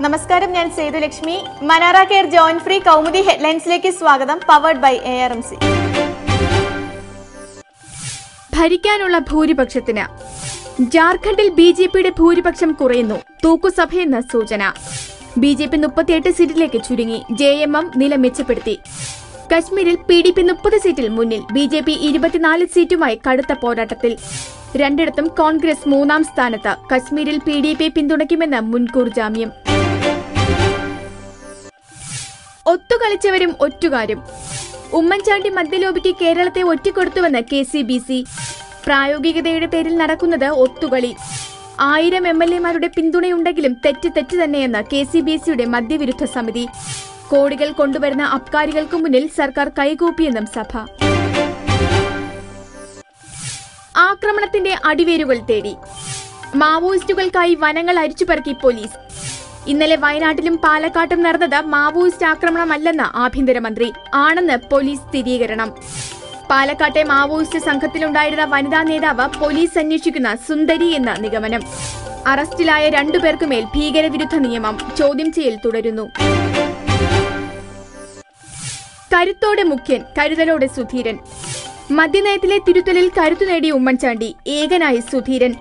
നമസ്കാരം ഞാൻ സേതുലക്ഷ്മി. മനാറ കെയർ ജോയിൻ ഫ്രീ കൗമുദി ഹെഡ്ലൈൻസിലേക്ക് സ്വാഗതം powered by A R M C ഭരിക്കാനുള്ള ഭൂരിപക്ഷത്തിന്. ജാർഖണ്ഡിൽ ബി ജെ പിയുടെ ഭൂരിപക്ഷം കുറയുന്നു തൂക്കുസഭയെന്ന സൂചന. ബി ജെ പി മുപ്പത്തിയെട്ട് സീറ്റിലേക്ക് ചുരുങ്ങി ജെ എം എം നില മെച്ചപ്പെടുത്തി. കശ്മീരിൽ പി ഡി പി മുപ്പത് സീറ്റിൽ മുന്നിൽ ബി ജെ പി ഇരുപത്തിനാല് സീറ്റുമായി കടുത്ത പോരാട്ടത്തിൽ. രണ്ടിടത്തും കോൺഗ്രസ് മൂന്നാം സ്ഥാനത്ത് കശ്മീരിൽ പി ഡി പി പിന്തുണയ്ക്കുമെന്ന് മുൻകൂർ ജാമ്യം. ഒത്തുകളിച്ചവരും ഒറ്റുകാരും. ഉമ്മൻചാണ്ടി മദ്യലോബിക്ക് കേരളത്തെ ഒറ്റിക്കൊടുത്തുവെന്ന് കെ സി ബി സി. പ്രായോഗികതയുടെ പേരിൽ നടക്കുന്നത് ഒത്തുകളി. ആയിരം എം എൽ എമാരുടെ പിന്തുണയുണ്ടെങ്കിലും തെറ്റ് തെറ്റ് തന്നെയെന്ന് കെ സി ബി സിയുടെ മദ്യവിരുദ്ധ സമിതി. കോടികൾ കൊണ്ടുവരുന്ന അബ്കാരികൾക്ക് മുന്നിൽ സർക്കാർ കൈകൂപ്പിയെന്നും സഭ. ആക്രമണത്തിന്റെ അടിവേരുകൾ തേടി. മാവോയിസ്റ്റുകൾക്കായി വനങ്ങൾ അരിച്ചുപറക്കി പോലീസ്. ഇന്നലെ വയനാട്ടിലും പാലക്കാട്ടും നടന്നത് മാവോയിസ്റ്റ് ആക്രമണമല്ലെന്ന് ആഭ്യന്തരമന്ത്രി. ആണെന്ന് പോലീസ് സ്ഥിരീകരണം. പാലക്കാട്ടെ മാവോയിസ്റ്റ് സംഘത്തിലുണ്ടായിരുന്ന വനിതാ നേതാവ് പോലീസ് അന്വേഷിക്കുന്ന സുന്ദരി എന്ന നിഗമനം. അറസ്റ്റിലായ രണ്ടുപേർക്കുമേൽ ഭീകരവിരുദ്ധ നിയമം ചോദ്യം ചെയ്യൽ തുടരുന്നു. കരുത്തോടെ മുഖ്യൻ കരുതലോടെ സുധീരൻ. മദ്യനയത്തിലെ തിരുത്തലിൽ കരുത്തു നേടിയ ഉമ്മൻചാണ്ടി ഏകനായി സുധീരൻ.